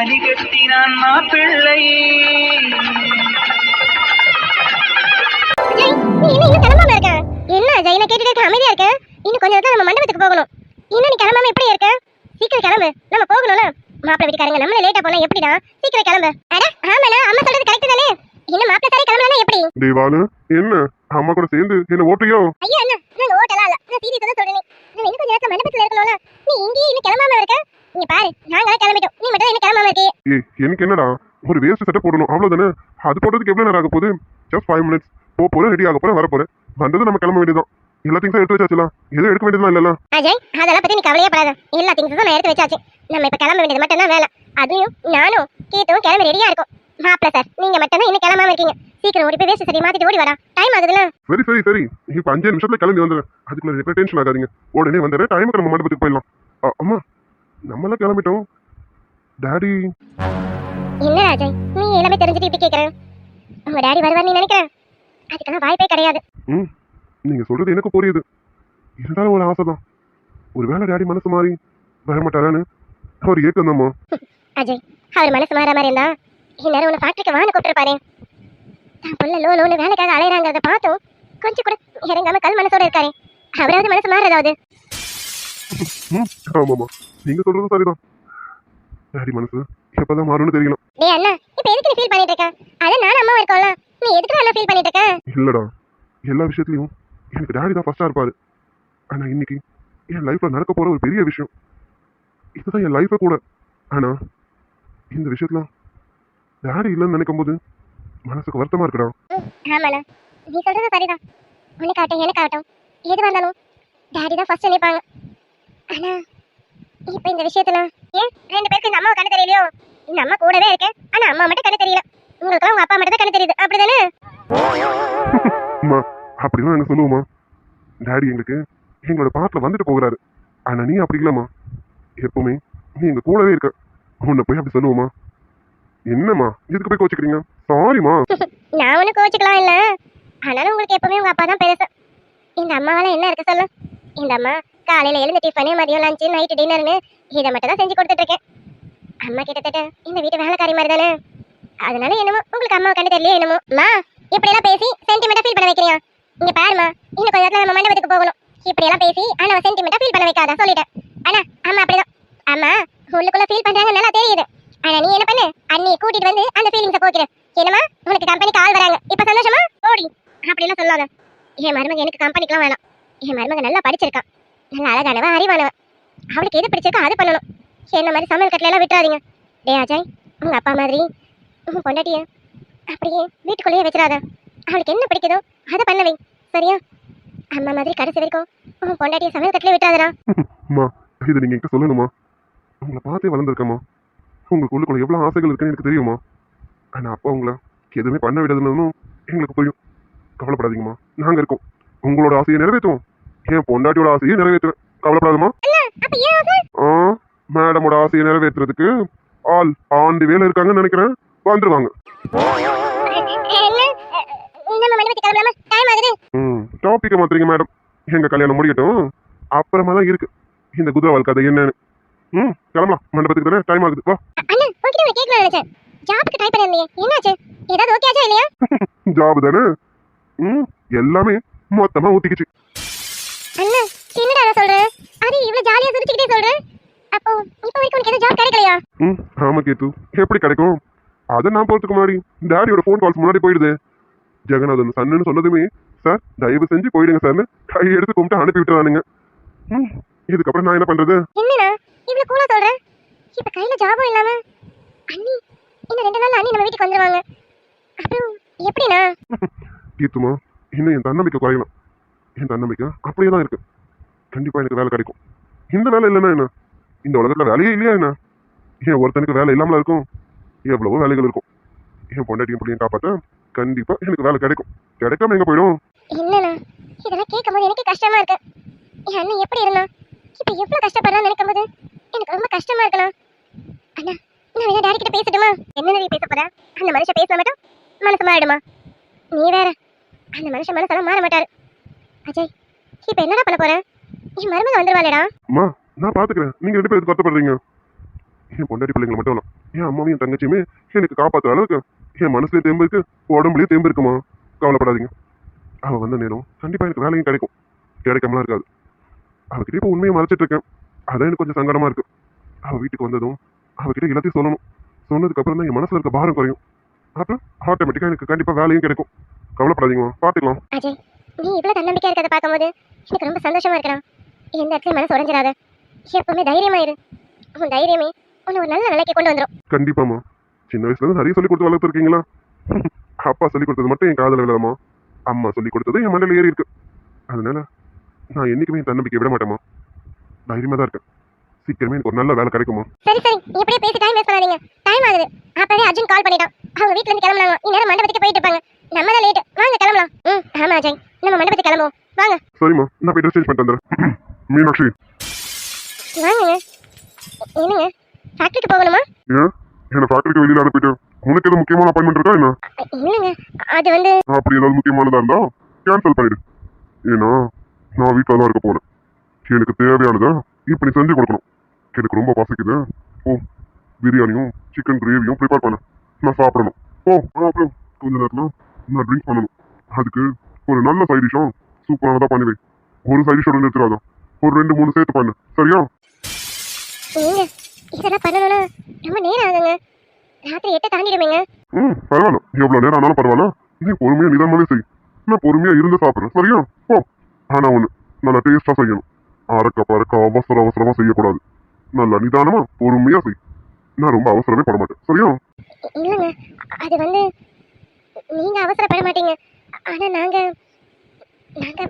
தாலி கட்டினான் மாப்பிள்ளை என்ன என்ன நான் கேட்டுட்டு அமைதியா இருக்க? இன்னும் கொஞ்ச நேரத்துல நம்ம மண்டபத்துக்கு போகணும். இன்னும் நீ கிளம்பாம எப்படி இருக்க? சீக்கிரம் கிளம்பு. நம்ம போகணும்ல. மாப்பிள்ளை வீட்டுக்காரங்க நம்மள லேட்டா போனா எப்படிடா? சீக்கிரம் கிளம்பு. அட ஆமாடா அம்மா சொல்றது கரெக்ட் தானே? இன்னும் மாப்பிள்ளை சாரி கிளம்பலனா எப்படி? தேவானு என்ன? அம்மா கூட சேர்ந்து என்ன ஓட்டுறியோ? ஐயா அண்ணா நான் ஓட்டலாம் இல்ல நான் சீரியஸா தான் சொல்றேன் நான் இன்னும் கொஞ்ச நேரத்துல மண்டபத்துல இருக்கணும்ல. நீ இங்கேயே இன்னும் கிளம்பாம இருக்க. இங்க பாரு நாங்களே கிளம்பிட்டோம். நீ மட்டும் என்ன கிளம்பாம இருக்கே ஏய் எனக்கு என்னடா? ஒரு வேஸ்ட் செட்டப் போடணும். அவ்வளவுதானே? அது போடுறதுக்கு எவ்வளவு நேரம் ஆக போகுது? ஜஸ்ட் ஃபைவ் மினிட்ஸ் போ போறேன் ரெடி ஆக போறேன் வர போறேன். வந்தது நம்ம கிளம்ப வேண்டியதான் எல்லா திங்ஸும் எடுத்து வச்சாச்சுலாம் எதுவும் எடுக்க வேண்டியதுலாம் இல்லல அஜய் அதெல்லாம் பத்தி நீ கவலையே படாத. எல்லா திங்ஸும் நான் எடுத்து வச்சாச்சு. நம்ம இப்ப கிளம்ப வேண்டியது மட்டும் தான் வேலை. அதுவும் நானும் கீத்தும் கிளம்பி ரெடியா இருக்கும். மாப்பிள்ள சார். நீங்க மட்டும் தான் இன்னும் கிளம்பாம இருக்கீங்க. சீக்கிரம் ஓடி போய் வேஸ்ட் சரி மாத்திட்டு ஓடி வாடா. டைம் ஆகுதுல சரி சரி சரி. இப்ப அஞ்சு நிமிஷத்துல கிளம்பி வந்துடுறேன். அதுக்குள்ள ரெண்டு டென்ஷன் ஆகாதீங்க. உடனே வந்துடுறேன் டைமுக்கு நம்ம மண்டபத்துக்கு போயிடலாம். அம்மா நம்மளாம் கிளம்பிட்டோம். டாடி என்ன அஜய் நீ எல்லாமே தெரிஞ்சுட்டு இப்படி கேக்குற? உங்க டாடி வருவார் நீ நினைக்கிற? அதுக்கெல்லாம் வாய்ப்பே கிடையாது. ம் நீங்க சொல்றது எனக்கு புரியுது. இருந்தாலும் ஒரு ஆசை தான். ஒரு வேளை டாடி மனசு மாறி வரமாட்டாரான்னு ஒரு ஏக்கம் தான்மா அஜய் அவர் மனசு மாற மாதிரி இருந்தா இந்நேரம் உன்னை ஃபேக்டரிக்கு வான்னு கூப்பிட்டுருப்பாரு தான் புள்ள லோ லோன்னு வேலைக்காக அலையறாங்கிறத பார்த்தோம் கொஞ்சம் கூட இறங்காம கல் மனசோட இருக்காரு. அவராவது மனசு மாறதாவது ம் ஆமாம்மா நீங்க சொல்றது சரிதான். டாடி மனசு எப்பதான் மாறும்னு தெரியல. டேய் அண்ணா இப்ப எதுக்கு நீ ஃபீல் பண்ணிட்டு இருக்க? அதான் நான் அம்மா இருக்கோம்ல. நீ எதுக்கு அண்ணா ஃபீல் பண்ணிட்டு இருக்க? இல்லடா. எல்லா விஷயத்துலயும் எனக்கு டாடி தான் ஃபர்ஸ்டா இருப்பாரு. ஆனா இன்னைக்கு என் லைஃப்ல நடக்க போற ஒரு பெரிய விஷயம். இதுதான் என் லைஃபே கூட. ஆனா இந்த விஷயத்துல டாடி இல்லைன்னு நினைக்கும் போது மனசுக்கு வருத்தமா இருக்குடா. ஆமாண்ணா நீ சொல்றது சரிதான். உனக்கு ஆகட்டும் எனக்கு ஆகட்டும் எது வந்தாலும் டாடி தான் ஃபர்ஸ்ட் நினைப்பாங்க ஆனா இப்ப இந்த விஷயத்துல ஏன் ரெண்டு பேருக்கு இந்த அம்மா கண்ணு தெரியலையோ? இந்த அம்மா கூடவே இருக்கு ஆனா அம்மா மட்டும் கண்ணு தெரியல. உங்களுக்கு உங்க அப்பா மட்டும் தான் கண்ணு தெரியுது. அப்படிதானே? அப்படிலாம் நாங்க சொல்லுவோமா டாடி எங்களுக்கு எங்களோட பாட்டில் வந்துட்டு போகிறாரு. ஆனா நீ அப்படி இல்லம்மா. எப்பவுமே நீ எங்க கூடவே இருக்க. உன்னை போய் அப்படி சொல்லுவோமா என்னம்மா? இதுக்கு போய் கோச்சுக்கிறீங்க? சாரிம்மா நான் ஒன்றும் கோச்சுக்கலாம் இல்ல. ஆனாலும் உங்களுக்கு எப்பவுமே உங்க அப்பா தான் பெருசு. இந்த அம்மாவால என்ன இருக்கு சொல்லு? இந்த அம்மா காலையில எழுந்து டிஃபனு மதியம் லஞ்சு நைட்டு டின்னர்னு இதை மட்டும் தான் செஞ்சு கொடுத்துட்டு இருக்கேன் அம்மா கிட்டத்தட்ட இந்த வீட்டு வேலைக்காரி மாதிரி தானே. அதனால என்னமோ உங்களுக்கு அம்மா கண்டு தெரியல என்னமோ. அம்மா இப்படி எல்லாம் பேசி சென்டிமெண்டா ஃபீல் பண்ண வைக்கிறியா? இங்க பாருமா இன்னும் கொஞ்ச நேரத்துல நம்ம மண்டபத்துக்கு போகணும். இப்படி எல்லாம் பேசி ஆனா சென்டிமெண்டா ஃபீல் பண்ண வைக்காத சொல்லிட்டேன். ஆனா அம்மா அப்படிதான். அம்மா உள்ளுக்குள்ள ஃபீல் பண்றாங்க நல்லா தெரியுது. ஆனா நீ என்ன பண்ணு? அண்ணி கூட்டிட்டு வந்து அந்த ஃபீலிங்ஸை போக்கிடு என்னமா உனக்கு கம்பெனி கால் வராங்க. இப்ப சந்தோஷமா? ஓடி. அப்படி எல்லாம் சொல்லாத. என் மருமக எனக்கு கம்பெனிக்கெல்லாம் வேணாம். என் மருமக நல்லா படிச்சிருக்கான். நல்லா அழகானவன் அறிவானவ அவளுக்கு எது பிடிச்சிருக்கோ அது பண்ணணும். என்ன மாதிரி சமையல் கட்டில எல்லாம் விட்டுறாதீங்க. டே அஜய் உங்க அப்பா மாதிரி உங்க பொண்டாட்டிய அப்படியே வீட்டுக்குள்ளேயே வச்சிடாத. அவளுக்கு என்ன பிடிக்குதோ அதை பண்ணவை சரியா? அம்மா மாதிரி கடைசி வரைக்கும் உங்க பொண்டாட்டிய சமையல் கட்டிலே விட்டுறாதடா. அம்மா நீங்க என்கிட்ட சொல்லணுமா? உங்களை பார்த்தே வளர்ந்துருக்கம்மா. உங்களுக்கு உள்ளுக்குள்ள எவ்வளவு ஆசைகள் இருக்குன்னு எனக்கு தெரியுமா? ஆனா அப்பா உங்களை எதுவுமே பண்ண விடாதுன்னு எங்களுக்கு புரியும். கவலைப்படாதீங்கம்மா. நாங்க இருக்கோம். உங்களோட ஆசையை நிறைவேற்றுவோம். என் பொண்டாட்டியோட ஆசையை நிறைவேற்றுவேன். கவலைப்படாதம்மா? ஆ மேடமோட ஆசையை நிறைவேற்றுறதுக்கு ஆள் ஆண்டு வேலை இருக்காங்கன்னு நினைக்கிறேன். வந்துருவாங்க. ம் டாப்பிக்கை மாத்துறீங்க மேடம். எங்க கல்யாணம் முடியட்டும். அப்புறமா தான் இருக்கு. இந்த குதிரவால் கதை என்னன்னு. ம் கிளம்பலாம். மண்டபத்துக்கு தானே? டைம் ஆகுது. வா. அண்ணா உங்ககிட்ட நான் கேட்கலாம் நினைச்சேன். ஜாபுக்கு ட்ரை பண்ணிருந்தீங்க என்னாச்சு? ஏதாவது ஓகே ஆச்சா இல்லையா? ஜாப் தானே? ம் எல்லாமே மொத்தமா ஊத்திக்கிச்சு. அண்ணா என்னடா நான் சொல்றேன் அது இவ்வளவு ஜாலியா சிரிச்சுக்கிட்டே சொல்றேன் அப்போ இப்போ வரைக்கும் உனக்கு எதுவும் ஜாப் கிடைக்கலையா? ம் ஆமா கேத்து. எப்படி கிடைக்கும்? அதை நான் போறதுக்கு முன்னாடி டாடியோட ஃபோன் கால்ஸ் முன்னாடி போயிடுது. ஜெகநாதன் சன்னு சொன்னதுமே சார் தயவு செஞ்சு போயிடுங்க சார்னு. கை எடுத்து கும்பிட்டு அனுப்பி விட்டுறானுங்க. ம் இதுக்கப்புறம் நான் என்ன பண்றது? என்னண்ணா இவ்வளவு கூலா சொல்ற? இப்ப கையில ஜாபும் இல்லாம அண்ணி இன்னும் ரெண்டு நாள் அண்ணி நம்ம வீட்டுக்கு வந்துருவாங்க. அப்புறம் எப்படிண்ணா? கீத்துமா இன்னும் என் தன்னம்பிக்கை குறையலாம் என் தன்னம்பிக்கை அப்படியே தான் இருக்கு. கண்டிப்பா எனக்கு வேலை கிடைக்கும். இந்த வேலை இல்லைன்னா என்ன? இந்த உலகத்துல வேலையே இல்லையா என்ன? ஏன் ஒருத்தனுக்கு வேலை இல்லாமல இருக்கும்? எவ்வளவோ வேலைகள் இருக்கும். என் பொண்டாட்டியும் பிள்ளையும் காப்பாத்த கண்டிப்பா எனக்கு வேலை கிடைக்கும். கிடைக்காம எங்க போயிடும்? என்னண்ணா? இதெல்லாம் கேட்கும்போது எனக்கு கஷ்டமா இருக்கு. என் அண்ணன் எப்படி இருந்தா இப்போ எவ்வளோ கஷ்டப்படுறான்னு நினைக்கும் போது எனக்கு ரொம்ப கஷ்டமா இருக்கலாம் அண்ணா நான் வேணா டாடி கிட்ட பேசட்டுமா? என்ன நிறைய பேச போற? அந்த மனுஷன் பேச மட்டும் மனசு மாறிடுமா? நீ வேற அந்த மனுஷன் மனசெல்லாம் மாற மாட்டாரு. அஜய் இப்போ என்னடா பண்ண போற? என் மருமக வந்துருவாளேடா. அம்மா நான் பாத்துக்கிறேன். நீங்க ரெண்டு பேரும் வருத்தப்படுறீங்க என் பொண்டாட்டி பிள்ளைங்களை மட்டும் இல்லை என் அம்மாவும் என் தங்கச்சியுமே எனக்கு காப்பாற்ற அளவுக்கு என் மனசுலேயே தேம்பு இருக்கு உடம்புலேயே தேம்பு இருக்குமா? கவலைப்படாதீங்க. அவள் வந்த நேரம் கண்டிப்பாக எனக்கு வேலையும் கிடைக்கும். கிடைக்காமலாம் இருக்காது. அவகிட்ட இப்போ உண்மையை மறைச்சிட்டு இருக்கேன். அதான் எனக்கு கொஞ்சம் சங்கடமா இருக்கு. அவ வீட்டுக்கு வந்ததும் அவகிட்ட எல்லாத்தையும் சொல்லணும். சொன்னதுக்கு அப்புறம் தான் என் மனசுல இருக்க பாரம் குறையும். அப்புறம் ஆட்டோமேட்டிக்கா எனக்கு கண்டிப்பா வேலையும் கிடைக்கும். கவலைப்படாதீங்கம்மா பாத்துக்கலாம். அஜய் நீ இவ்வளவு தன்னம்பிக்கையா இருக்கிறத பார்க்கும்போது எனக்கு ரொம்ப சந்தோஷமா இருக்கடா. எந்த இடத்துல மனசு உடஞ்சிடாத. எப்பவுமே தைரியமா இரு. உன் தைரியமே உன்னை ஒரு நல்ல நிலைக்கு கொண்டு வந்துடும் கண்டிப்பாம்மா. சின்ன வயசுல இருந்து நிறைய சொல்லி கொடுத்து வளர்த்துருக்கீங்களா? அப்பா சொல்லி கொடுத்தது மட்டும் என் காதல விழாமா? அம்மா சொல்லி கொடுத்தது என் மண்டையில ஏறி இருக்கு. அதனால நான் என்னைக்குமே என் தன்னம்பிக்கை விட மாட்டேம்மா. தைரியமா தான் இருக்கேன். சீக்கிரமே எனக்கு ஒரு நல்ல வேலை கிடைக்குமா சரி சரி. இப்படியே பேசி டைம் வேஸ்ட் பண்ணாதீங்க. டைம் ஆகுது. அப்பவே அர்ஜுன் கால் பண்ணிட்டான். அவங்க வீட்ல இருந்து கிளம்புனாங்க. இந்நேரம் மண்டபத்துக்கு போயிட்டு இருப்பாங்க. நம்ம தான் லேட் வாங்க கிளம்பலாம். ம் ஆமா அஜய். நம்ம மண்டபத்துக்கு கிளம்புவோம். வாங்க. சரிம்மா. நான் போய் ட்ரெஸ் சேஞ்ச் பண்ணிட்டு வந்துடுறேன். மீனாட்சி. வாங்குங்க என்னங்க? ஃபேக்டரிக்கு போகணுமா? ஏன்? என்ன ஃபேக்டரிக்கு வெளியில அனுப்பிட்டு உனக்கு எதுவும் முக்கியமான அப்பாயின்மெண்ட் இருக்கா என்ன? இல்லைங்க. அது வந்து அப்படி ஏதாவது முக்கியமானதா இருந்தா கேன்சல் பண்ணிடு. ஏன்னா நான் வீட்டில் தான் இருக்க போறேன். எனக்கு தேவையானதை இப்போ நீ செஞ்சு கொடுக்கணும். எனக்கு ரொம்ப பசிக்குது. ஓ பிரியாணியும் சிக்கன் கிரேவியும் ப்ரிப்பேர் பண்ண. நான் சாப்பிடணும். ஓ அப்புறம் கொஞ்ச நேரத்தில் நான் ட்ரிங்க் பண்ணணும். அதுக்கு ஒரு நல்ல சைட் டிஷ்ஷும் சூப்பரானதாக பண்ணி வை. ஒரு சைட் டிஷ்ஷோட நிறுத்திடாத. ஒரு ரெண்டு மூணு சேர்த்து பண்ணு. சரியா? நீங்க இதெல்லாம் பண்ணணும்னா ரொம்ப நேரம் ஆகுங்க ராத்திரி எட்டு தாண்டிடுமேங்க. ம் பரவாயில்ல. எவ்வளோ நேரம் ஆனாலும் பரவாயில்ல. நீ பொறுமையாக நிதானமாவே செய். நான் பொறுமையாக இருந்து சாப்பிட்றேன். சரியா? ஆனால் ஒன்று நல்லா டேஸ்ட்டாக செய்யணும். அறக்க பறக்க அவசர அவசரமாக செய்யக்கூடாது. நல்லா நிதானமாக பொறுமையாக செய். நான் ரொம்ப அவசரமே பட மாட்டேன் சரியா? இல்லைங்க அது வந்து நீங்க அவசரப்பட மாட்டீங்க ஆனா நாங்க நாங்க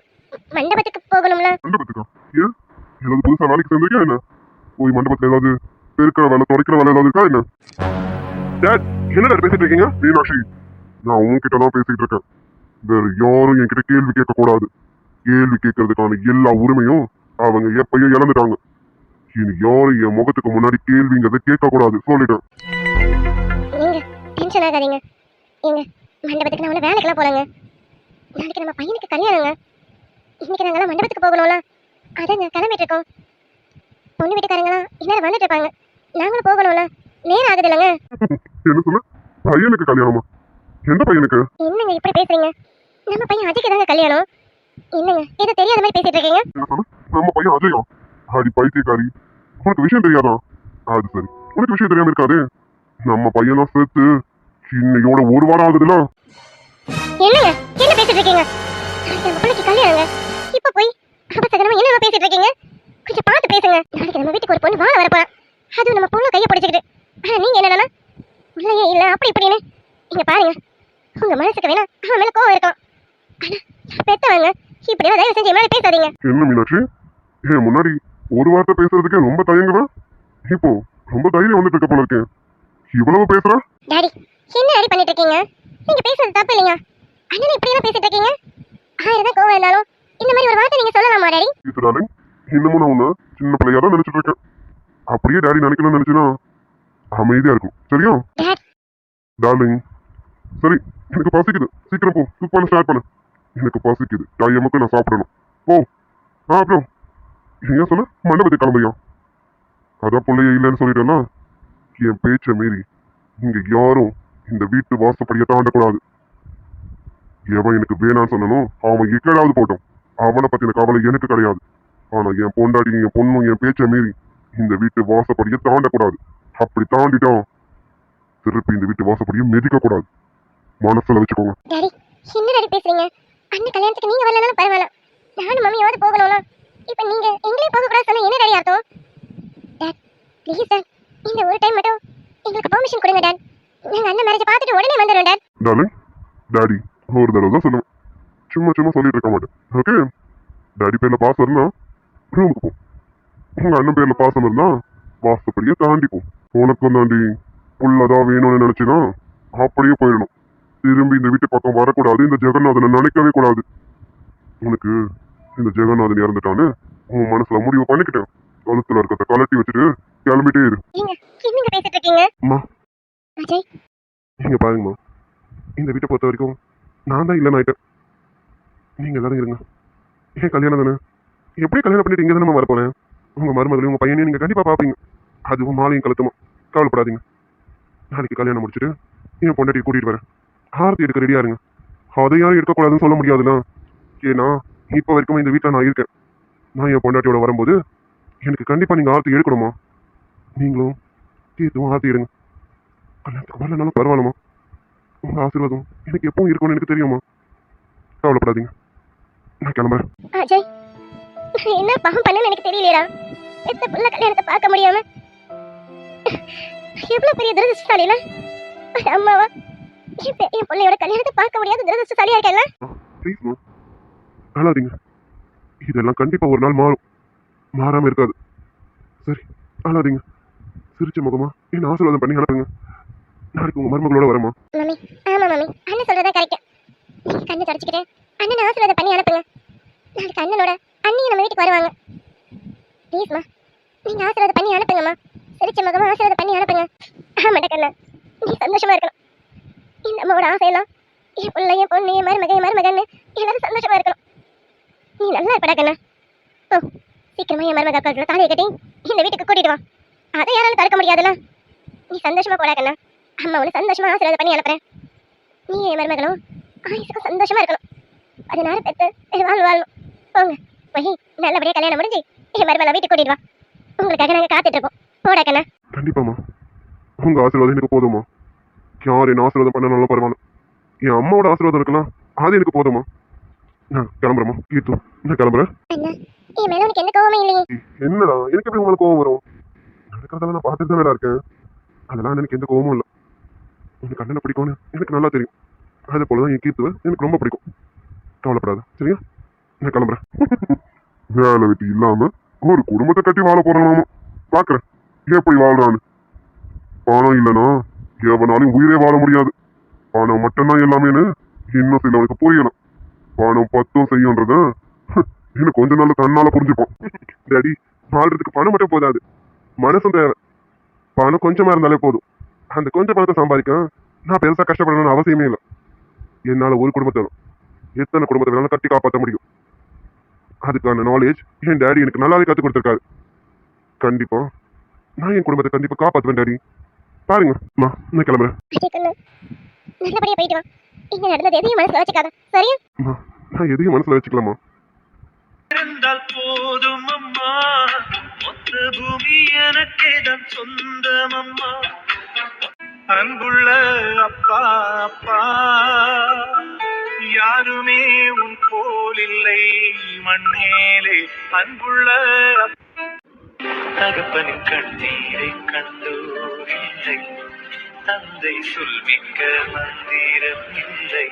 மண்டபத்துக்கு போகணும்ல? மண்டபத்துக்கா? ஏன்? ஏதாவது புதுசாக வேலைக்கு சேர்ந்துருக்கியா என்ன? போய் மண்டபத்தில் ஏதாவது பெருக்கிற வேலை துடைக்கிற வேலை ஏதாவது இருக்கா என்ன? டேட் என்னடா பேசிட்டு இருக்கீங்க? மீனாட்சி நான் உன்கிட்ட தான் பேசிட்டு இருக்கேன். வேற யாரும் என்கிட்ட கேள்வி கேட்க கூடாது கேள்வி கேட்கறதுக்கான எல்லா உரிமையும் அவங்க எப்பயோ இழந்துட்டாங்க. இனி யாரும் என் முகத்துக்கு முன்னாடி கேள்விங்கிறத கேட்க கூடாது சொல்லிட்டேன் டென்ஷன் ஆகாதீங்க. எங்க மண்டபத்துக்கு நான் வேலைக்கெல்லாம் போலங்க. நாளைக்கு நம்ம பையனுக்கு கல்யாணங்க. இன்னைக்கு நாங்களாம் மண்டபத்துக்கு போகணும்ல. அதங்க கிளம்பிட்டு இருக்கோம் பொண்ணு வீட்டுக்காரங்களாம் இந்நேரம் வந்துட்டு இருப்பாங்க நாங்களும் போகணும்ல. நேரம் ஆகுது இல்லைங்க என்ன சொன்ன? பையனுக்கு கல்யாணமா? எந்த பையனுக்கு? என்னங்க இப்படி பேசுறீங்க? நம்ம பையன் அஜய்க்கு தாங்க கல்யாணம். என்னங்க? ஏதோ தெரியாத மாதிரி பேசிட்டு இருக்கீங்க? நம்ம பையன் அஜயா அடி பைத்தியக்காரி. உனக்கு விஷயம் தெரியாதா? அது சரி. உனக்கு விஷயம் தெரியாம இருக்காது. நம்ம பையனா சேர்த்து இன்னையோட ஒரு வாரம் ஆகுதுல. என்னங்க? என்ன பேசிட்டு இருக்கீங்க? நம்ம பிள்ளைக்கு கல்யாணங்க. இப்ப போய் அபசகனமா என்ன பேசிட்டு இருக்கீங்க? கொஞ்சம் பார்த்து பேசுங்க. நாளைக்கு நம்ம வீட்டுக்கு ஒரு பொண்ணு வாழ வரப்போறா அதுவும் நம்ம பொண்ணு கையை பிடிச்சிக்கிட்டு. ஆனா நீங்க என்னன்னா இல்லையே இல்ல அப்படி இப்படின்னு. இங்க பாருங்க. உங்க மனசுக்கு வேணா அவன் மேல கோவம் இருக்கும். ஆனா பெத்தவங்க. இப்படி தயவு செஞ்சு பேசாதீங்க. என்ன மீனாட்சி? ஏன் முன்னாடி ஒரு வார்த்தை பேசுறதுக்கே ரொம்ப தயங்குவேன். இப்போ ரொம்ப தைரியம் வந்துட்டு இருக்க போல இருக்கேன் இவ்வளவு பேசுற? டாடி என்ன அடி பண்ணிட்டு இருக்கீங்க நீங்க பேசுறது தப்பு இல்லைங்க. அண்ணன் இப்படி எல்லாம் பேசிட்டு இருக்கீங்க ஆயிரம் தான் கோவம் இருந்தாலும் இந்த மாதிரி ஒரு வார்த்தை நீங்க சொல்லலாமா டாடி? இது இன்னமும் நான் உன்னை சின்ன பிள்ளையா தான் நினைச்சிட்டு இருக்கேன். அப்படியே டாடி நினைக்கணும்னு நினைச்சுன்னா அமைதியா இருக்கும். சரியா? டார்லிங் சரி எனக்கு பசிக்குது. சீக்கிரம் போ. குக் பண்ண ஸ்டார்ட் பண்ணு. எனக்கு பசிக்குது. டைமுக்கு நான் சாப்பிடணும். ஓ ஆ அப்புறம் ஏன் சொன்ன? மண்டபத்துக்கு கிளம்புறியா? அதான் பிள்ளைய இல்லைன்னு சொல்லிட்டேன்னா? என் பேச்சை மீறி இங்கே யாரும் இந்த வீட்டு வாசப்படியை தாண்டக்கூடாது. எவன் எனக்கு வேணான்னு சொல்லணும் அவன் எக்கடாவது போட்டோம் அவனை பற்றின கவலை எனக்கு கிடையாது. ஆனால் என் பொண்டாடி என் பொண்ணும் என் பேச்சை மீறி இந்த வீட்டு வாசப்படியை தாண்டக்கூடாது. அப்படி தாண்டிட்டான் திருப்பி இந்த வீட்டு வாசப்படியை மெதிக்கக்கூடாது. மனசில் வச்சுக்கோங்க. என்ன பேசுறீங்க? அண்ணன் கல்யாணத்துக்கு நீங்க வரலனாலும் பரவாயில்ல. நானும் மம்மியோட போகணும்ல. இப்போ நீங்க எங்களையும் போக கூடாது சொன்னா என்ன டாடி அர்த்தம்? டாட் ப்ளீஸ் டாட் இந்த ஒரு டைம் மட்டும் எங்களுக்கு பெர்மிஷன் கொடுங்க டாட். நாங்க அண்ணன் மேரேஜ் பார்த்துட்டு உடனே வந்துடுறோம் டாட். டார்லிங் டாடி ஒரு தடவை தான் சொல்லுவேன் சும்மா சும்மா சொல்லிட்டு இருக்க மாட்டேன். ஓகே? டாடி பேர்ல பாசம் இருந்தா ரூமுக்கு போ. உங்க அண்ணன் பேர்ல பாசம் இருந்தா வாசப்படியே தாண்டி போ. உனக்கும் தாண்டி புள்ளதான் வேணும்னு நினைச்சினா அப்படியே போயிடணும். திரும்பி இந்த வீட்டு பக்கம் வரக்கூடாது. இந்த ஜெகநாதனை நினைக்கவே கூடாது. உனக்கு இந்த ஜெகநாதன் இறந்துட்டான்னு உன் மனசுல முடிவு பண்ணிக்கிட்டேன். கழுத்துல இருக்கிறத கலட்டி வச்சுட்டு கிளம்பிட்டே இரு. அஜய். நீங்க பாருங்கம்மா. இந்த வீட்டை பொறுத்த வரைக்கும் நான் தான் இல்லைன்னு ஆயிட்டேன். நீங்க எல்லாரும் இருங்க. ஏன் கல்யாணம் தானே? எப்படி கல்யாணம் பண்ணிட்டு இங்க தானே வரப்போறேன்? உங்க மருமகளையும் உங்க பையனையும் நீங்க கண்டிப்பா பாப்பீங்க. அதுவும் மாலையும் கழுத்துமா கவலைப்படாதீங்க. நாளைக்கு கல்யாணம் முடிச்சுட்டு என் பொண்டாட்டி கூட்டிட்டு வரேன். ஆரத்தி எடுக்க ரெடியாக இருங்க. அதை யாரும் எடுக்கக்கூடாதுன்னு சொல்ல முடியாதுல்ல. ஏன்னா இப்போ வரைக்கும் இந்த வீட்டில் நான் இருக்கேன். நான் என் பொண்டாட்டியோட வரும்போது எனக்கு கண்டிப்பாக நீங்கள் ஆரத்தி எடுக்கணுமா? நீங்களும் தீர்த்தும் ஆரத்தி எடுங்க. கல்யாணத்துக்கு வரலனாலும் பரவாயில்லமா உங்கள் ஆசீர்வாதம் எனக்கு எப்பவும் இருக்கும்னு எனக்கு தெரியுமா கவலைப்படாதீங்க. நான் கிளம்புறேன். அஜய் என்ன பாவம் பண்ணேன்னு எனக்கு தெரியலடா பெத்த புள்ள கல்யாணத்தை பார்க்க முடியாம. எவ்வளோ பெரிய துரதிருஷ்டசாலில அம்மாவா. என் பிள்ளையோட கல்யாணத்தை பார்க்க முடியாத துரதிருஷ்டசாலியா இருக்கல ப்ளீஸ்மா அழாதீங்க. இதெல்லாம் கண்டிப்பா ஒரு நாள் மாறும். மாறாம இருக்காது. சரி அழாதீங்க. சிரிச்ச முகமா என்ன ஆசீர்வாதம் பண்ணி அனுப்புங்க. நாளைக்கு உங்க மருமகளோட வரமா மம்மி ஆமா மம்மி. அண்ணன் சொல்றதா கரெக்ட் நீங்க கண்ணை தொடச்சிக்கிட்டு அண்ணனை ஆசீர்வாதம் பண்ணி அனுப்புங்க. நாளைக்கு அண்ணனோட அண்ணியும் நம்ம வீட்டுக்கு வருவாங்க. ப்ளீஸ்மா நீங்க ஆசீர்வாதம் பண்ணி அனுப்புங்கம்மா. சிரிச்ச முகமா ஆசீர்வாதம் பண்ணி அனுப்புங்க. ஆமாடா கண்ணா நீ சந்தோஷமா இருக்கணும். இந்த அம்மாவோட ஆசையெல்லாம் என் பிள்ளை என் பொண்ணு என் மருமகன் என் மருமகன்னு எல்லாரும் சந்தோஷமா இருக்கணும். நீ நல்லா இருப்படா கண்ணா. ஓ சீக்கிரமா என் மருமக அக்கா தாலியை கட்டி இந்த வீட்டுக்கு கூட்டிட்டு வா. அதை யாராலும் தடுக்க முடியாதுல்ல. நீ சந்தோஷமா போடா கண்ணா. அம்மா உன்னை சந்தோஷமா ஆசீர்வாதம் பண்ணி அனுப்புறேன். நீ என் மருமகளும் ஆயுசுக்கும் சந்தோஷமா இருக்கணும். பதினாறு பெத்து வாழ் வாழணும் போங்க. போய் நல்லபடியா கல்யாணம் முடிஞ்சு என் மருமகளை வீட்டுக்கு கூட்டிட்டு வா. உங்களுக்காக நாங்கள் காத்துட்டு இருப்போம் போடா கண்ணா. கண்டிப்பாமா உங்க ஆசீர்வாதம் எனக்கு போதுமா யார் என்ன ஆசீர்வாதம் பண்ணனாலும் பரவாயில்ல. என் அம்மாவோட ஆசீர்வாதம் இருக்கலாம் அது எனக்கு போதுமா நான் கிளம்புறேம்மா. கீர்த்து நான் கிளம்புறேன். என்னடா? எனக்கு எப்படி உங்களுக்கு கோவம் வரும்? நடக்கிறதெல்லாம் நான் பார்த்துட்டு தானடா இருக்கேன். அதெல்லாம் எனக்கு எந்த கோவமும் இல்லை. உனக்கு அண்ணனை பிடிக்கும்னு எனக்கு நல்லா தெரியும். அதே போல தான் என் கீர்த்துவை எனக்கு ரொம்ப பிடிக்கும். கவலைப்படாத சரியா? நான் கிளம்புறேன். வேலை வெட்டி இல்லாம ஒரு குடும்பத்தை கட்டி வாழ போறானாமா பாக்குறேன். எப்படி வாழ்றான்னு? பணம் இல்லைனா எவனாலும் உயிரே வாழ முடியாது. பணம் மட்டும்தான் எல்லாமேன்னு இன்னும் சிலவனுக்கு புரியணும். பணம் பத்தும் செய்யுன்றத இன்னும் கொஞ்ச நாள் தன்னால புரிஞ்சுப்போம் டேடி வாழ்றதுக்கு பணம் மட்டும் போதாது. மனசும் தேவை. பணம் கொஞ்சமா இருந்தாலே போதும். அந்த கொஞ்சம் பணத்தை சம்பாதிக்க நான் பெருசா கஷ்டப்படணும்னு அவசியமே இல்லை. என்னால ஒரு குடும்பத்தை எத்தனை குடும்பத்தை வேணாலும் கட்டி காப்பாற்ற முடியும். அதுக்கான நாலேஜ் என் டேடி எனக்கு நல்லாவே கற்றுக் கொடுத்துருக்காரு. கண்டிப்பா நான் என் குடும்பத்தை கண்டிப்பா காப்பாற்றுவேன் டேடி. பாருங்க நான் நான் கிளம்புறேன். நல்லபடியா போயிட்டு வா. இங்க நடந்தது எதையும் மனசுல வச்சுக்காத. சரியா? அம்மா, நான் எதையும் மனசுல வச்சுக்கலாமா இருந்தால் போதும் அம்மா. மொத்த பூமி எனக்கே தான் சொந்தம் அம்மா. அன்புள்ள அப்பா அப்பா. யாருமே உன் போல் இல்லை மண்ணேலே அன்புள்ள. தகப்பனின் கண்ணீரை கண்டோர் இல்லை தந்தை சொல்விக்க மந்திரம் இல்லை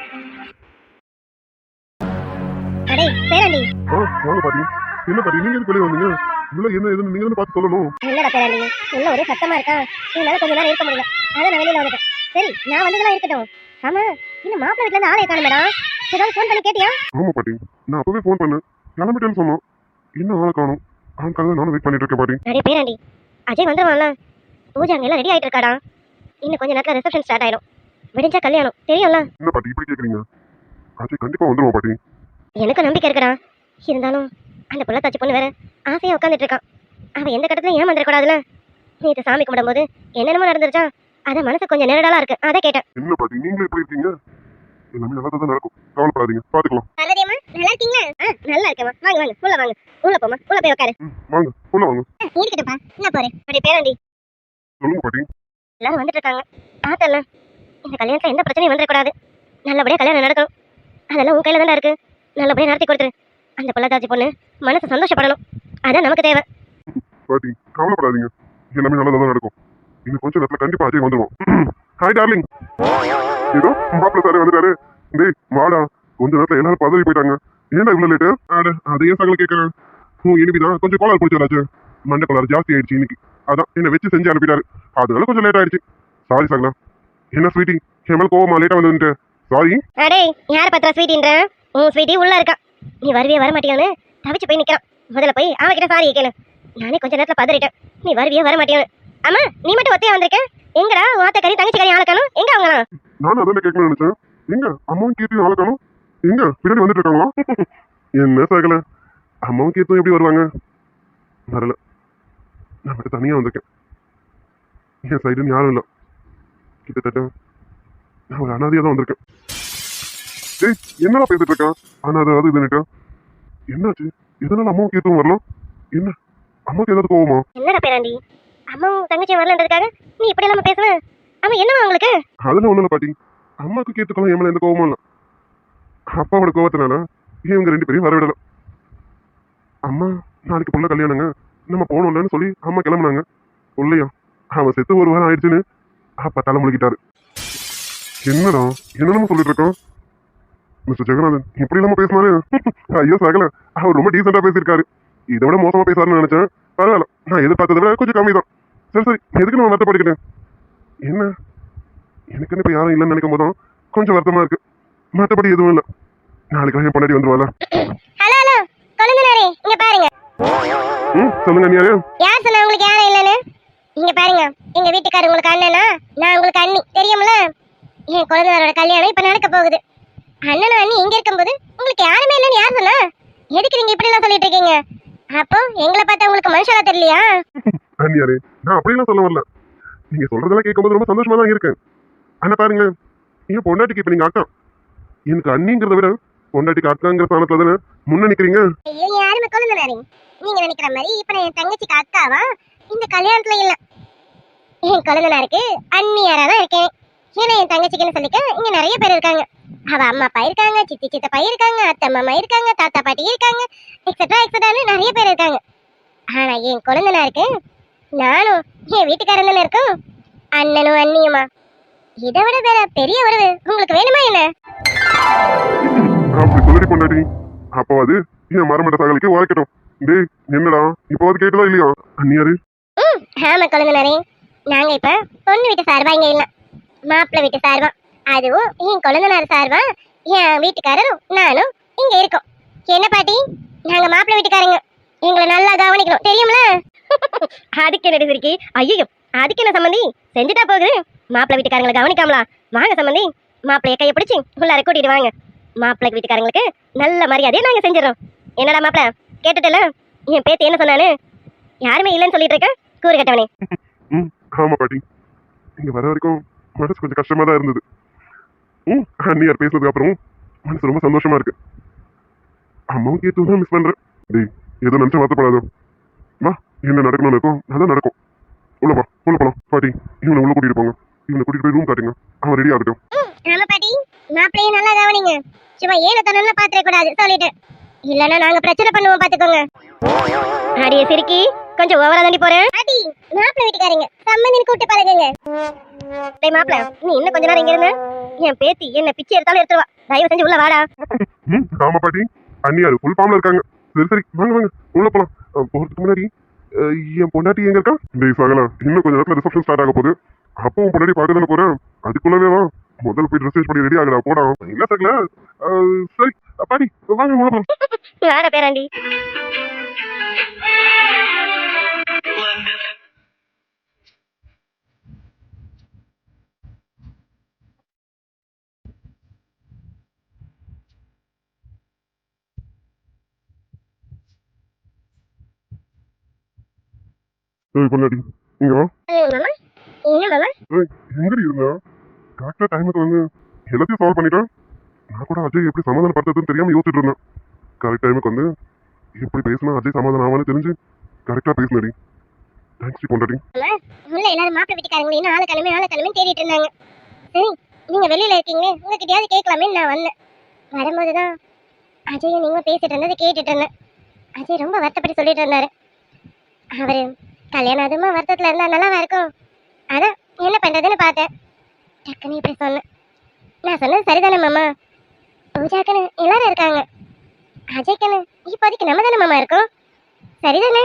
அடே பேராண்டி. ஆ வாங்க பாட்டி? என்ன பாட்டி நீங்க எதுக்கு வெளியே வந்தீங்க? இவ்வளவு என்ன எதுன்னு நீங்க தானே பார்த்து சொல்லணும்? என்னடா பேராண்டி உள்ள ஒரே சத்தமா இருக்கா? என்னால கொஞ்ச நேரம் இருக்க முடியல. அதான் நான் வெளியில வந்துட்டேன். சரி நான் வந்ததெல்லாம் இருக்கட்டும். ஆமா இன்னும் மாப்பிள்ளை வீட்டுல இருந்து ஆளே காணும் மேடம். ஏதாவது ஃபோன் பண்ணி கேட்டியா? ஆமா பாட்டி நான் அப்பவே ஃபோன் பண்ணேன். கிளம்பிட்டேன்னு சொன்னோம். இன்னும் ஆளை காணும்? அவனுக்காக நானும் வெயிட் பண்ணிட்டு இருக்கேன் பாட்டி. அடே பேராண்டி. அஜய் வந்துருவான்ல. பூஜை அங்க எல்லாம் ரெடி ஆயிட்டு இருக்காடா இன்னும் கொஞ்ச நேரத்துல ரிசப்ஷன் ஸ்டார்ட் ஆயிடும் விடிஞ்சா கல்யாணம். தெரியும்ல? என்ன பாட்டி இப்படி கேக்குறீங்க? அஜய் கண்டிப்பா வந்துருவோம் பாட்டி. எனக்கு நம்பிக்கை இருக்குடா. இருந்தாலும் அந்த புள்ள தச்சு பொண்ணு வேற ஆசையா உட்காந்துட்டு இருக்கான் அவன் எந்த கட்டத்துல ஏமாந்துட கூடாதுல நேற்று சாமி கும்பிடும்போது என்னென்னமோ நடந்துருச்சா? அதான் மனசு கொஞ்சம் நெருடலா இருக்கு. அதை கேட்டேன். என்ன பாட்டி நீங்களே எப்படி இருக்கீங்க? எல்லாமே நல்லா தான் நடக்கும். கவலைப்படாதீங்க. பாத்துக்கலாம். நல்லா இருக்கீங்களா? ஆ நல்லா இருக்கேம்மா. வாங்க வாங்க. உள்ள வாங்க. உள்ள போமா உள்ள போய் உட்காரு ம் வாங்க. உள்ள வாங்க. இருக்கட்டும்ப்பா. என்ன போறேன் அப்படி பேராண்டி. சொல்லுங்க பாட்டி. எல்லாரும் வந்துட்டு இருக்காங்க. பார்த்தல இந்த கல்யாணத்துல எந்த பிரச்சனையும் வந்துடக்கூடாது. நல்லபடியா கல்யாணம் நடக்கணும். அதெல்லாம் உன் கையில தானே இருக்கு. நல்லபடியா நடத்தி கொடுத்துரு. அந்த பொள்ளத்தாச்சி பொண்ணு மனசு சந்தோஷப்படணும். அதான் நமக்கு தேவை. பாட்டி கவலைப்படாதீங்க. எல்லாமே நடக்கும். இன்னும் கொஞ்சம் நேரத்துல கண்டிப்பா அஜய் வந்துருவோம் ஹாய் டார்லிங் இதோ மாப்பிள்ள சாரே வந்துட்டாரு. டேய் வாடா. கொஞ்ச நேரத்துல எல்லாரும் பதவி போயிட்டாங்க. ஏன்டா இவ்வளவு லேட்டு ஆட அதையே சகல கேட்கறேன் ஓ இனிப்பிதான் கொஞ்சம் கோளாறு பிடிச்சாச்சு மண்டை கோளாறு ஜாஸ்தி ஆயிடுச்சு இன்னைக்கு. அதான் என்னை வச்சு செஞ்சு அனுப்பிட்டாரு. அதனால கொஞ்சம் லேட் ஆயிடுச்சு. சாரி சகலா. என்ன ஸ்வீட்டி என் கோவமா லேட்டா வந்துட்டு சாரி அடே யார் பத்திரா ஸ்வீட்டின்ற உன் ஸ்வீட்டி உள்ள இருக்கா. நீ வருவியே வர மாட்டியான்னு தவிச்சு போய் நிக்கிறான். முதல்ல போய் அவகிட்ட சாரி கேளு. நானே கொஞ்ச நேரத்துல பதறிட்டேன். நீ வருவியே வர மாட்டியான்னு அம்மா நீ மட்டும் ஒத்தையா வந்திருக்க? எங்கடா வாத்த கறி தங்கச்சி கறி ஆளக்கணும்? எங்க அவங்களாம் நானும் அதானே கேட்கணும்னு நினைச்சேன். எங்க? அம்மாவும் கீர்த்தியும் ஆளை காணோம் எங்க? பின்னாடி வந்துட்டு இருக்காங்களா? என்ன சகல? அம்மாவும் கீர்த்தும் எப்படி வருவாங்க? வரல. நான் மட்டும் தனியா வந்திருக்கேன். என் சைடுன்னு யாரும் இல்லை. கிட்டத்தட்ட நான் ஒரு அனாதையாக தான் வந்திருக்கேன். டேய் என்னடா பேசிட்டு இருக்கான் அனாதை அது இதுன்னுட்டு. என்னாச்சு? எதனால அம்மாவுக்கு எதுவும் வரலாம் என்ன? அம்மாவுக்கு ஏதாவது கோவமா? என்னடா பேராண்டி? அம்மா தங்கச்சி வரலன்றதுக்காக நீ இப்படி எல்லாம் பேசுவ? ஆமா என்னவா உங்களுக்கு? அதெல்லாம் ஒண்ணும் இல்லை பாட்டி. அம்மாக்கு கேட்டுக்கலாம் என் மேல எந்த கோவமும் இல்லை. அப்பாவோட கோவத்தினால இவங்க ரெண்டு பேரையும் வரவிடலாம் அம்மா நாளைக்கு பொண்ணு கல்யாணங்க. நம்ம போகணும்லன்னு சொல்லி அம்மா கிளம்புனாங்க. இல்லையா அவன் செத்து ஒரு வாரம் ஆயிடுச்சுன்னு அப்பா தலை முழுகிட்டாரு. என்னடா என்னென்னமோ சொல்லிட்டு இருக்கோம் மிஸ்டர் ஜெகநாதன் இப்படி இல்லாம பேசினாரு ஐயோ சகல அவர் ரொம்ப டீசெண்டா பேசியிருக்காரு. இதை விட மோசமா பேசுவாருன்னு நினைச்சேன். பரவாயில்ல நான் எதிர்பார்த்ததை விட கொஞ்சம் கம்மி தான் சரி சரி. எதுக்கு நம்ம வருத்தப்பட்டுக்கிட்டேன்? என்ன? எனக்குன்னு இப்போ யாரும் இல்லைன்னு நினைக்கும் போதும் கொஞ்சம் வருத்தமா இருக்கு. மற்றபடி எதுவும் இல்லை. நாளைக்கு என் பொண்டாட்டி வந்துருவாள? Hello hello. கொழுந்தனாரே இங்க பாருங்க. ம் சொல்லுங்க நீ யாரு யார் சொன்னா உங்களுக்கு யாரும் இல்லைன்னு? இங்க பாருங்க. எங்க வீட்டுக்காரர் உங்களுக்கு அண்ணனா? நான் உங்களுக்கு அண்ணி. தெரியும்ல? என் குழந்தையோட கல்யாணம் இப்ப நடக்க போகுது. அண்ணனும் அண்ணி இங்க இருக்கும்போது உங்களுக்கு யாருமே இல்லைன்னு யார் சொன்னா? எதுக்கு நீங்க இப்படி எல்லாம் சொல்லிட்டு இருக்கீங்க? அப்போ எங்களை பார்த்தா உங்களுக்கு மனுஷாலா தெரியலையா? அண்ணியாரே நான் அப்படிலாம் சொல்ல வரல. நீங்க சொல்றதெல்லாம் கேட்கும்போது ரொம்ப சந்தோஷமா தான் இருக்கேன். ஆனா பாருங்க என் பொண்டாட்டிக்கு இப்ப நீங்க அக்கா எனக்கு அண்ணிங்கிறத விட பொண்டாட்டிக்கு அக்காங்கிற ஸ்தானத்துல தானே முன்ன நிக்கிறீங்க? நீங்க நினைக்கிற மாதிரி இப்ப நான் என் தங்கச்சிக்கு அக்காவா இந்த கல்யாணத்துல இல்ல. என் குழந்தைனாருக்கு அண்ணியாரா தான் இருக்கேன். ஏன்னா என் தங்கச்சிக்குன்னு சொல்லிக்க இங்க நிறைய பேர் இருக்காங்க. அவ அம்மா அப்பா இருக்காங்க சித்தி சித்தப்பா இருக்காங்க அத்தை மாமா இருக்காங்க தாத்தா பாட்டி இருக்காங்க எக்ஸட்ரா எக்ஸட்ரான்னு நிறைய பேர் இருக்காங்க. ஆனா என் இருக்கேன் நானும் என் வீட்டுக்காரன் தானே இருக்கும். அண்ணனும் அண்ணியுமா. இதை விட வேற பெரிய உறவு உங்களுக்கு வேணுமா என்ன? அப்படி சொல்லடி பொண்டாட்டி. அப்போவாது என் மரமட்ட சகலுக்கு உழைக்கட்டும் டேய் என்னடா? இப்போவாது கேட்டதா இல்லையா? அண்ணியாரு. ம் ஆமா கொழுந்தனாரே. நாங்க இப்ப பொண்ணு வீட்டு சார்பா இங்க இல்ல. மாப்பிள்ளை வீட்டு சார்பா. அதுவும் என் கொழுந்தனார் சார்பா. என் வீட்டுக்காரரும் நானும் இங்க இருக்கோம். என்ன பாட்டி? நாங்க மாப்பிள்ளை வீட்டுக்காரங்க. எங்களை நல்லா கவனிக்கணும். தெரியும்ல? அதுக்கு என்ன சிரிக்கி ஐயோ அதுக்கு என்ன சம்மந்தி? செஞ்சுட்டா போகுது. மாப்பிள்ளை வீட்டுக்காரங்களை கவனிக்காமலா? வாங்க சம்மந்தி. மாப்பிள்ளைய கையை பிடிச்சி உள்ளார கூட்டிட்டு வாங்க. மாப்பிள்ளை வீட்டுக்காரங்களுக்கு நல்ல மரியாதையை நாங்க செஞ்சிடறோம். என்னடா மாப்பிள்ள கேட்டுட்டல? என் பேத்தி என்ன சொன்னானு? யாருமே இல்லைன்னு சொல்லிட்டு இருக்க? கூறு கட்டவனே. ம் ஆமா பாட்டி. இங்க வர வரைக்கும் மனசு கொஞ்சம் கஷ்டமா தான் இருந்தது. ம் அண்ணியார் பேசுனதுக்கு அப்புறம் மனசு ரொம்ப சந்தோஷமா இருக்கு. அம்மாவும் கேட்டு தான் மிஸ் பண்றேன். டேய் ஏதோ நினைச்சு வருத்தப்படாதோ என்ன நடக்கணும்னு இருக்கும் அதான் நடக்கும். உள்ளப்பா உள்ள போலாம். பாட்டி இவனை உள்ள கூட்டிட்டு போங்க. இவனை கூட்டிட்டு போய் ரூம் காட்டுங்க. அவன் ரெடி ஆகட்டும். ஆமா பாட்டி. மாப்பிள்ளைய நல்லா கவனிங்க. சும்மா ஏன தனம்ல பாத்திர கூடாது சொல்லிட்டு. இல்லனா நாங்க பிரச்சனை பண்ணுவோம் பாத்துக்கோங்க. அடியே சிரிக்கி கொஞ்சம் ஓவரா தாண்டி போறேன். பாட்டி மாப்பிள்ளை வீட்டுக்காரங்க. சம்மந்தின்னு கூப்பிட்டு பழகுங்க. டேய் மாப்பிள்ளை நீ இன்னும் கொஞ்ச நேரம் இங்க இருந்த. என் பேத்தி என்ன பிச்சை எடுத்தாலும் எடுத்துருவா. தயவு செஞ்சு உள்ள வாடா. ஆமா பாட்டி. அண்ணியார் ஃபுல் ஃபார்ம்ல இருக்காங்க. சரி சரி வாங்க வாங்க. உள்ள போலாம். போறதுக்கு முன்னாடி என் பொண்டாட்டி எங்க இருக்கா? டேய் சகலா இன்னும் கொஞ்ச நேரத்துல ரிசப்ஷன் ஸ்டார்ட் ஆக போகுது. அப்போ உன் பொண்டாட்டி பார்க்க தானே போறேன்? அதுக்குள்ளவே வா. முதல்ல போய் ட்ரெஸ் பண்ணி ரெடி ஆகடா போடா. இல்ல சகல. சரி பாடி பாட்டி வாங்க வேற பேராண்டி? ஏய் பொண்டாட்டி இங்க வா. மாமா என்ன மாமா ஏய் எங்கடி இருந்தா? கரெக்டா டைமுக்கு வந்து எல்லாத்தையும் சால்வ் பண்ணிட்டேன் நான் கூட அஜய் எப்படி சமாதானப்படுத்துறதுன்னு தெரியாம யோசிச்சுட்டு இருந்தேன். கரெக்ட் டைமுக்கு வந்து எப்படி பேசினா அஜய் சமாதானம் ஆவான்னு தெரிஞ்சு கரெக்டா பேசினடி. தேங்க்ஸ் பொண்டாட்டி. உள்ள எல்லாரும் மாப்பிள்ளை வீட்டுக்காரங்க இன்னும் ஆளு கிளம்பி ஆளு கிளம்பி தேடிட்டு இருந்தாங்க. சரி நீங்க வெளியில இருக்கீங்களே உங்ககிட்டயாவது கேட்கலாமே நான் வந்தேன். வரும்போது தான் அஜயும் நீங்க பேசிட்டு இருந்தது கேட்டுட்டு இருந்தேன். அஜய் ரொம்ப வருத்தப்பட்டு சொல்லிட்டு இருந்தாரு. அவரு கல்யாணம் அதுமா வருத்தத்துல இருந்தா நல்லாவா இருக்கும்? அதான் என்ன பண்றதுன்னு பார்த்தேன். டக்குன்னு இப்படி சொன்னேன். நான் சொன்னது சரிதானே மாமா? பூஜாக்குன்னு எல்லாரும் இருக்காங்க. அஜய்க்குன்னு இப்போதைக்கு நம்ம தானே மாமா இருக்கோம்? சரிதானே?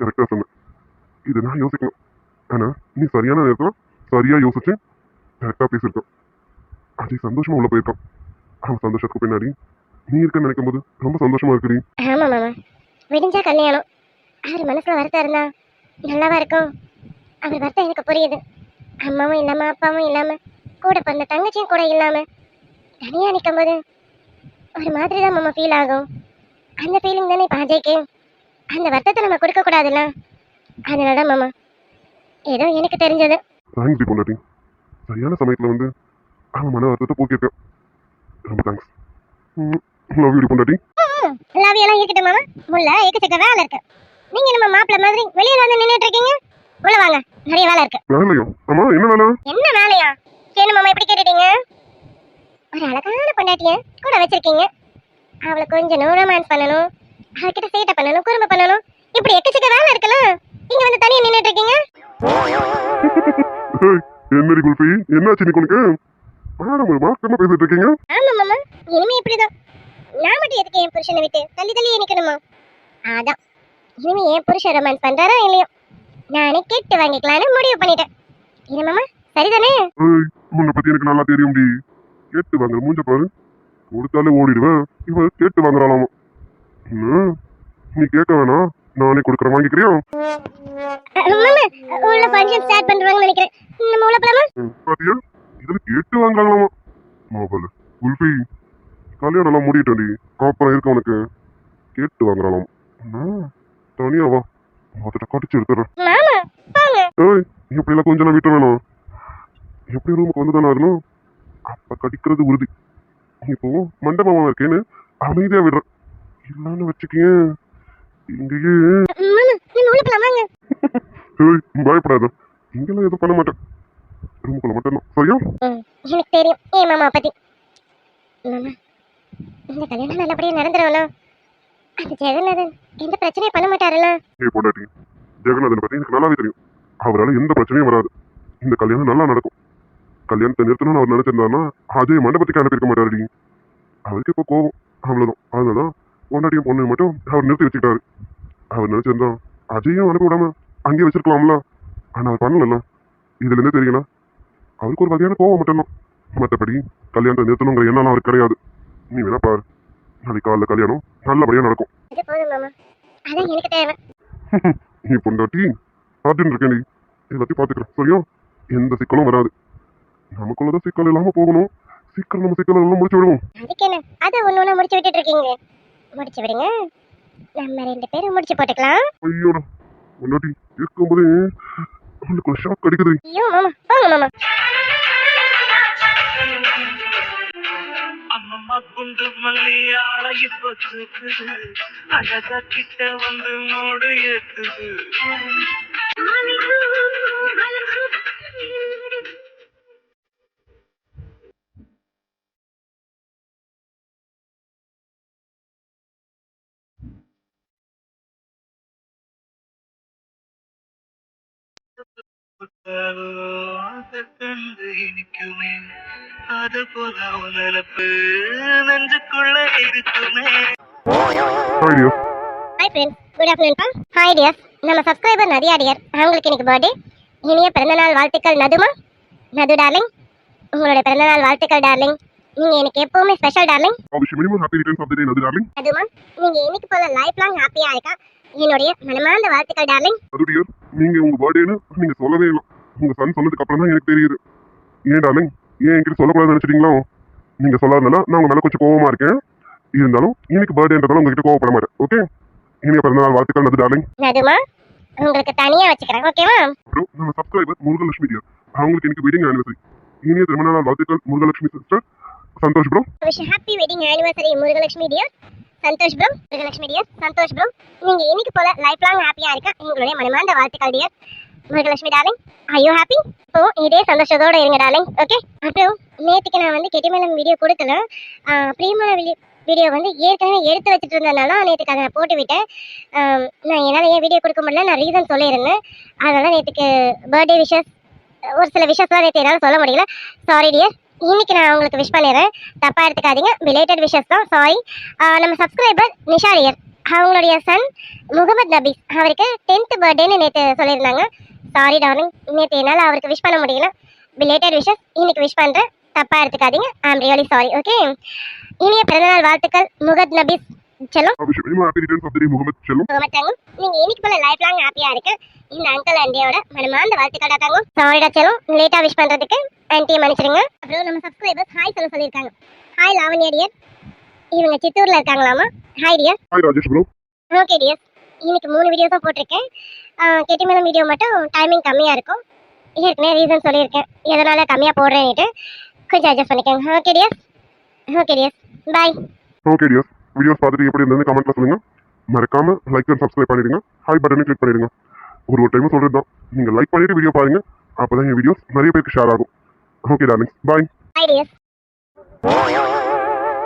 கரெக்டா சொன்ன. இது நான் யோசிக்கணும். ஆனா நீ சரியான நேரத்துல சரியா யோசிச்சு கரெக்டா பேசியிருக்கான் அஜய் சந்தோஷமா உள்ள போயிருக்கான். அவன் சந்தோஷத்துக்கு பின்னாடி நீ இருக்க நினைக்கும் போது ரொம்ப சந்தோஷமா இருக்குடி. ஆமா மாமா. விடிஞ்சா கல்யாணம். அவர் மனசுல வருத்தம் இருந்தா நல்லாவா இருக்கும். அவர் வருத்தம் எனக்கு புரியுது. அம்மாவும் இல்லாம அப்பாவும் இல்லாம கூட பிறந்த தங்கச்சியும் கூட இல்லாம தனியா நிற்கும் போது ஒரு மாதிரி தான் மாமா ஃபீல் ஆகும். அந்த ஃபீலிங் தானே இப்போ அஜய்க்கு. அந்த வருத்தத்தை நம்ம கொடுக்க கூடாதுல்ல? அதனால தான் மாமா ஏதோ எனக்கு தெரிஞ்சது. தேங்க்ஸ் பொண்டாட்டி. சரியான சமயத்தில் வந்து அவன் மன வருத்தத்தை போக்கியிருக்கேன் ரொம்ப தேங்க்ஸ் லவ் யூ பொண்டாட்டி. லவ் எல்லாம் இருக்கட்டும் மாமா. உள்ள ஏக்கச்சக்க வேலை இருக்கு. நீங்க நம்ம மாப்பிள்ள மாதிரி வெளியில வந்து நின்னுட்டு இருக்கீங்க? உள்ள வாங்க. நிறைய வேலை இருக்கு. வேலையோ அம்மா என்ன வேலை? என்ன வேலையா? என்ன மாமா எப்படி கேட்டுட்டீங்க? ஒரு அழகான பொண்டாட்டிய கூட வச்சிருக்கீங்க. அவளை கொஞ்சம் ரொமான்ஸ் பண்ணணும். அவகிட்ட சேட்டை பண்ணணும் குறும்பு பண்ணணும். இப்படி எக்கச்சக்க வேலை இருக்குல்ல? நீங்க வந்து தனியா நின்னுட்டு இருக்கீங்க? என்னடி குல்ஃபி? என்னாச்சு நீ உனக்கு? மேடம் ஒரு மாசமா பேசிட்டு இருக்கீங்க? ஆமா மாமா. இனிமே இப்படிதான். நான் மட்டும் எதுக்கு என் புருஷனை விட்டு தள்ளி தள்ளி நிக்கணுமா அதான். இனிமே என் புருஷன் ரொமான்ஸ் பண்றாரோ இல்லையோ? நானே கேட்டு வாங்கிக்கலாம்னு முடிவு பண்ணிட்டேன். இது மாமா சரிதானே? உன்னை பத்தி எனக்கு நல்லா தெரியும் டி கேட்டு வாங்குற மூஞ்ச பாரு. கொடுத்தாலே ஓடிடுவேன். இவ கேட்டு வாங்குறாளாமா? என்ன? நீ கேட்க வேணாம். நானே கொடுக்குறேன். வாங்கிக்கிறியா? உள்ள ஃபங்க்ஷன் ஸ்டார்ட் பண்றாங்கன்னு நினைக்கிறேன். நம்ம உள்ள போலாமா? பாத்தியா? இதுல கேட்டு வாங்குறாங்களாமா? மாப்பிள்ள குல்ஃபி கல்யாணம் எல்லாம் முடியட்டோடி அப்புறம் இருக்க உனக்கு. கேட்டு வாங்குறாளாம்? என்ன? தனியா வா மொத்தத்தை கடிச்சு எடுத்துறேன் ஏய் இப்படி எல்லாம் கொஞ்சம் வீட்டு வேணும்? எப்படி ரூமுக்கு வந்து தானே ஆகணும் அப்ப கடிக்கிறது உறுதி. இப்போ மண்டபமா இருக்கேன்னு அமைதியா விடுறேன் இல்லன்னு வச்சுக்கேன். இங்கேயே. ஏய் பயப்படாத. இங்கெல்லாம் எதுவும் பண்ண மாட்டேன். ரூமுக்குள்ள மட்டும் சரியா? எனக்கு தெரியும். ஏன் மாமா பத்தி மாமா இந்த கல்யாணம் நல்லபடியா நடந்துரும்ல. அது ஜெகநாதன். எந்த பிரச்சனையும் பண்ண மாட்டாருல்ல. ஏய் பொண்டாட்டி ஜெகநாதனை பத்தி எனக்கு நல்லாவே தெரியும். அவரால் எந்த பிரச்சனையும் வராது. இந்த கல்யாணம் நல்லா நடக்கும். கல்யாணத்தை நிறுத்தணும்னு அவர் நினைச்சிருந்தாருன்னா அதே மண்டபத்துக்கு அனுப்பியிருக்க மாட்டாருடி. அவருக்கு இப்போ கோவம். அவ்வளவுதான். அதனாலதான் பொண்டாட்டியும் பொண்ணு மட்டும் அவர் நிறுத்தி வச்சுக்கிட்டாரு. அவர் நினைச்சிருந்தா அஜயும் அனுப்பி விடாம அங்கேயே வச்சிருக்கலாம்ல. ஆனா அவர் பண்ணல இதுல இருந்தே தெரியல. அவருக்கு ஒரு வகையான கோவம் மட்டும்தான். மற்றபடி கல்யாணத்தை நிறுத்தணுங்கிற எண்ணம் அவருக்கு கிடையாது. நீ வேணா பாரு. நாளைக்கு காலைல கல்யாணம் நல்லபடியா நடக்கும். இது போதும் மாமா. அதான் எனக்கு தேவை. நீ பொண்டாட்டி அப்படின்னு இருக்கேன் நீ. எல்லாத்தையும் பார்த்துக்கிறேன் சரியா? எந்த சிக்கலும் வராது. நமக்குள்ளதான் சிக்கல் இல்லாம போகணும். சீக்கிரம் நம்ம சிக்கல் எல்லாம் முடிச்சு விடுவோம். அதுக்கு என்ன? அதை ஒண்ணு ஒண்ணா முடிச்சு விட்டுட்டு இருக்கீங்க முடிச்சு விடுங்க. நம்ம ரெண்டு பேரும் முடிச்சு போட்டுக்கலாம். ஐயோடா பொண்டாட்டி இருக்கும்போது ஒரு ஷாக் அடிக்குது ஐயோ மாமா போங்க மாமா. அம்மம்மா குண்டு மல்லியால இப்ப தூக்குது அழகா கிட்ட வந்து மூடு ஏத்துது. அது கண்டு இனிக்குமே. குட் ஆஃப்டர்நூன் பா ஹாய் டியர் நம்ம சப்ஸ்கிரைபர் நதியா டியர் அவங்களுக்கு இன்னைக்கு பர்த்டே இனிய பிறந்தநாள் வாழ்த்துக்கள் நதுமா. நது டார்லிங் உங்களுடைய பிறந்தநாள் வாழ்த்துக்கள் டார்லிங் நீங்க எனக்கு எப்பவுமே ஸ்பெஷல் டார்லிங் நது நதுமா நீங்க இன்னைக்கு போல லைஃப் லாங் ஹாப்பியா இருக்கா? என்னுடைய மனமார்ந்த வாழ்த்துக்கள் டார்லிங் அது டியர் நீங்க உங்க பர்த்டேன்னு நீங்க சொல்லவே இல்லை. உங்க சன் சொன்னதுக்கு அப்புறம் தான் எனக்கு தெரியுது. ஏன் டார்லிங் ஏன் என்கிட்ட சொல்லக்கூடாதுன்னு நினைச்சிட்டீங்களோ? நீங்க சொல்லாதனால நான் உங்க மேல கொஞ்சம் கோவமா இருக்கேன். இருந்தாலும் இன்னைக்கு பர்த்டேன்றதால உங்ககிட்ட கோவப்பட மாட்டேன் ஓகே இனிய பிறந்தநாள் வாழ்த்துக்கள் நது டார்லிங் நதுமா உங்களுக்கு தனியா வச்சுக்கிறேன் ஓகேவா அப்புறம் நம்ம சப்ஸ்கிரைபர் முருகலட்சுமி டியர் அவங்களுக்கு இன்னைக்கு வெட்டிங் ஆனிவர்சரி இனிய திருமண நாள் வாழ்த்துக்கள் Murugalakshmi sister Santhosh bro wish happy wedding anniversary Murugalakshmi dear Santhosh bro Murugalakshmi dear Santhosh bro நீங்க இன்னைக்கு போல லைஃப் லாங் ஹாப்பியா இருக்க எங்களுடைய மனமார்ந்த வாழ்த்துக்கள் டியர் முருகலட்சுமி டார்லிங் ஐயோ ஹாப்பி இப்போ இதே சந்தோஷத்தோட இருங்க டார்லிங் ஓகே அப்புறம் நேற்றுக்கு நான் வந்து கெட்டிமேலம் வீடியோ கொடுக்கல பிரியமான வீடியோ வந்து ஏற்கனவே எடுத்து வச்சுட்டு இருந்ததுனால நேற்றுக்கு அதை நான் போட்டு விட்டேன். நான் என்னால் ஏன் வீடியோ கொடுக்க முடியல நான் ரீசன் சொல்லியிருந்தேன். அதனால் நேற்றுக்கு பர்த்டே விஷஸ் ஒரு சில விஷயஸ்லாம் நேற்று என்னால் சொல்ல முடியல. சாரி டியர் இன்னைக்கு நான் உங்களுக்கு விஷ் பண்ணிடுறேன். தப்பாக எடுத்துக்காதீங்க. ரிலேட்டட் விஷஸ் தான். சாரி நம்ம சப்ஸ்கிரைபர் நிஷாரியர் அவங்களுடைய சன் முகமது நபீஸ். அவருக்கு டென்த்து பர்த்டேன்னு நேற்று சொல்லியிருந்தாங்க. சாரி டார்லிங் நேற்று என்னால் அவருக்கு விஷ் பண்ண முடியல. பிலேட்டட் விஷஸ் இன்னைக்கு விஷ் பண்ணுறேன் தப்பா எடுத்துக்காதீங்க. ஐ ஆம் ரியலி சாரி ஓகே இனிய பிறந்தநாள் வாழ்த்துக்கள். முகத் நபீஸ் செல்லும். முகமது செல்லும் முகமது தங்கம் நீங்க இன்னைக்கு போல லைஃப் லாங் ஹாப்பியா இருக்க. இந்த அங்கிள் ஆண்டியோட மனமார்ந்த வாழ்த்துக்கள் தங்கம் சாரிடா செல்லும். லேட்டா விஷ் பண்றதுக்கு ஆன்ட்டியை மன்னிச்சிடுங்க. அப்புறம் நம்ம சப்ஸ்கிரைபர்ஸ் ஹாய் சொல்ல சொல்லியிருக்காங்க. ஹாய் லாவண்யா டியர் இவங்க சித்தூர்ல இருக்காங்களாமா? Hi dear hi Rajesh bro okay dear இன்னைக்கு மூணு வீடியோ தான் போட்டிருக்கேன். கெட்டிமேளம் வீடியோ மட்டும் டைமிங் கம்மியாக இருக்கும். ஏற்கனவே ரீசன் சொல்லியிருக்கேன். எதனால் கம்மியாக போடுறேன்னுட்டு கொஞ்சம் அட்ஜஸ்ட் பண்ணிக்கோங்க. Okay dears okay dears bye okay dears videos பார்த்துட்டு எப்படி இருந்ததுன்னு கமெண்ட்ல சொல்லுங்க. மறக்காம லைக் அண்ட் சப்ஸ்கிரைப் பண்ணிடுங்க. ஹாய் பட்டனை கிளிக் பண்ணிடுங்க. ஒரு ஒரு டைம் சொல்றது தான் நீங்க லைக் பண்ணிட்டு வீடியோ பாருங்க. அப்பதான் என் வீடியோஸ் நிறைய பேருக்கு ஷேர் ஆகும். Okay darlings bye bye dears